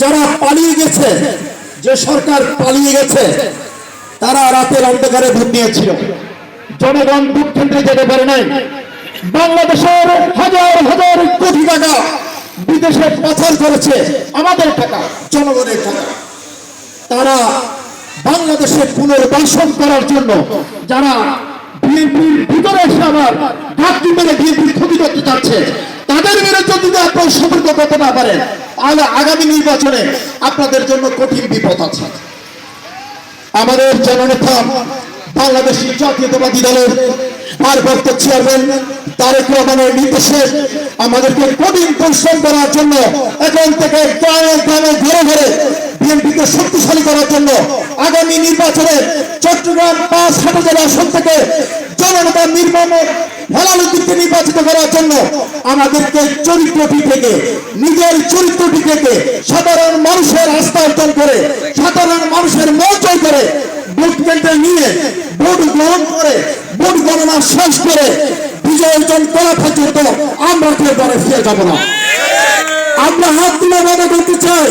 যারা পালিয়ে গেছে, যে সরকার পালিয়ে গেছে, তারা রাতের অন্ধকারে ভোট নিয়েছিল। জনগণ ভোট কেন্দ্রে যেতে পারে নাই। বাংলাদেশের হাজার হাজার কোটি টাকা বিদেশে পাচার করেছে আমাদের টাকা, জনগণের টাকা। তারা বাংলাদেশে পুনর্বাসন করার জন্য যারা বিএনপির ভিতরে এসে আবার ঘাটতি মেরে বিএনপির ক্ষতি করতে চাচ্ছে তাদের বিরুদ্ধে যদি আপনার সতর্ক করতে না পারেন তাহলে আগামী নির্বাচনে আপনাদের জন্য কঠিন বিপদ আছে। আমাদের জননেতা বাংলাদেশ জাতীয়তাবাদী দলের ভারপ্রাপ্ত চেয়ারম্যান তারেক রহমানের নির্দেশে আমাদেরকে কঠিন পরিশ্রম করার জন্য, এখন থেকে গ্রামে গ্রামে ঘরে ঘরে বিএনপিকে শক্তিশালী করার জন্য আগামী নির্বাচনে চট্টগ্রাম পাঁচ হাজার জেলা আসন থেকে জননেতা নির্মাণের হেলালুদ্দিনকে নির্বাচিত করার জন্য আমাদেরকে চরিত্রটি থেকে, নিজের চরিত্রটি থেকে সাধারণ মানুষের আস্থা অর্জন করে, সাধারণ মানুষের মন করে হাত তুলে করতে চাই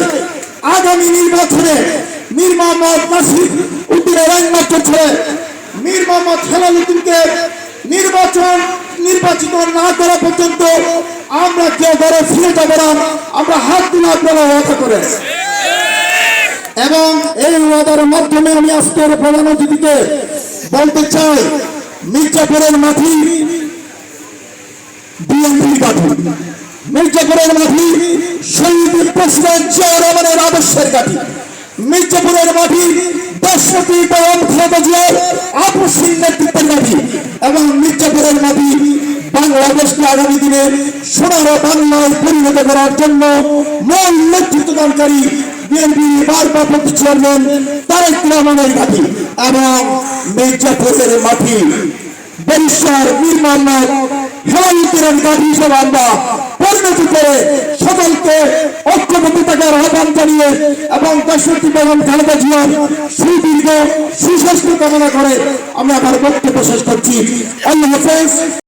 নির্বাচনে নির্বাচন নির্বাচিত না করা পর্যন্ত আমরা কেউ ঘরে ফিরে যাব আমরা হাত তুলে আপনারা ওয়াদা করে এবং এই ওয়াদার মাধ্যমে আমি আজকের প্রধান অতিথিকে বলতে চাই, মির্জাপুরের মাটি বিএনপি কাঠি। মির্জাপুরের মাটি শহীদ প্রেসিডেন্ট জিয়াউর রহমানের আদর্শের কাঠি। মির্জাপুরের মাটি দেশপতি বেগম খালেদা জিয়ার আপসীন নেতৃত্বের মাটি। এবং মির্জাপুরের মাটি বাংলাদেশকে আগামী দিনে সোনার বাংলায় পরিণত করার জন্য মূল নেতৃত্বদানকারী বিএনপি ভারপ্রাপ্ত চেয়ারম্যান তারেক রহমানের মাটি এবং মির্জাপুরের মাটি। বরিশার বীর মোহাম্মদ গাড়ি হিসেবে আমরা পরিণতি করে সকলকে ঐক্যবদ্ধ থাকার আহ্বান জানিয়ে এবং দেশটি বেগম খালেদা জিয়ার সুদীর্ঘ সুস্বাস্থ্য কামনা করে আমরা বক্তব্য শেষ করছি। হাফেজ।